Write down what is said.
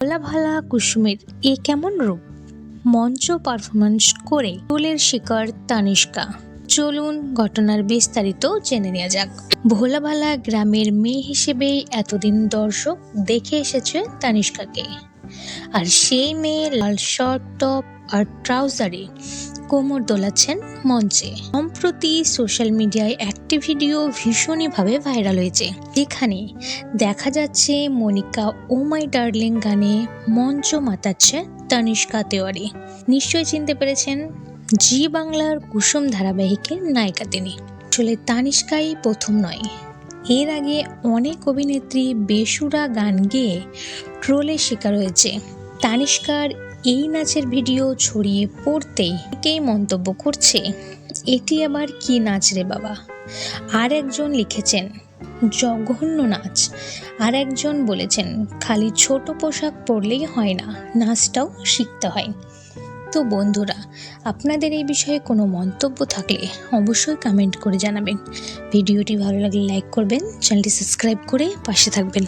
ভোলা ভালা কুসুমের এ কেমন রূপ? মঞ্চ পারফরমেন্স করে ফুলের শিকার তানিষ্কা। চলুন ঘটনার বিস্তারিত জেনে নেওয়া যাক। ভোলাভালা গ্রামের মেয়ে হিসেবেই এতদিন দর্শক দেখে এসেছে তানিষ্কাকে। আর সেই মেয়ে লাল শর্ট, টপ আর ট্রাউজারে কোমর দোলাচ্ছেন মঞ্চে। সম্প্রতি সোশ্যাল মিডিয়ায় একটি ভিডিও ভীষণইভাবে ভাইরাল হয়েছে। যেখানে দেখা যাচ্ছে মনিকা ও মাই ডার্লিং গানে মঞ্চ মাতাচ্ছে তানিষ্কা তেওয়ারি। নিশ্চয়ই চিনতে পেরেছেন, জি বাংলার কুসুম ধারাবাহিকের নায়িকা তিনি। আসলে তানিষ্কাই প্রথম নয়। এর আগে অনেক অভিনেত্রী বেসুরা গান গেয়ে ট্রোলের শিকার হয়েছে। তানিষ্কার এই নাচের ভিডিও ছড়িয়ে পড়তে কেই মন্তব্য করছে, এটি আবার কি নাচ রে বাবা? আর একজন লিখেছেন, জঘন্য নাচ। আর একজন বলেছেন, খালি ছোট পোশাক পরলেই হয় না, নাচটাও শিখতে হয়। তো বন্ধুরা, আপনাদের এই বিষয়ে কোনো মন্তব্য থাকলে অবশ্যই কমেন্ট করে জানাবেন। ভিডিওটি ভালো লাগলে লাইক করবেন, চ্যানেলটি সাবস্ক্রাইব করে পাশে থাকবেন।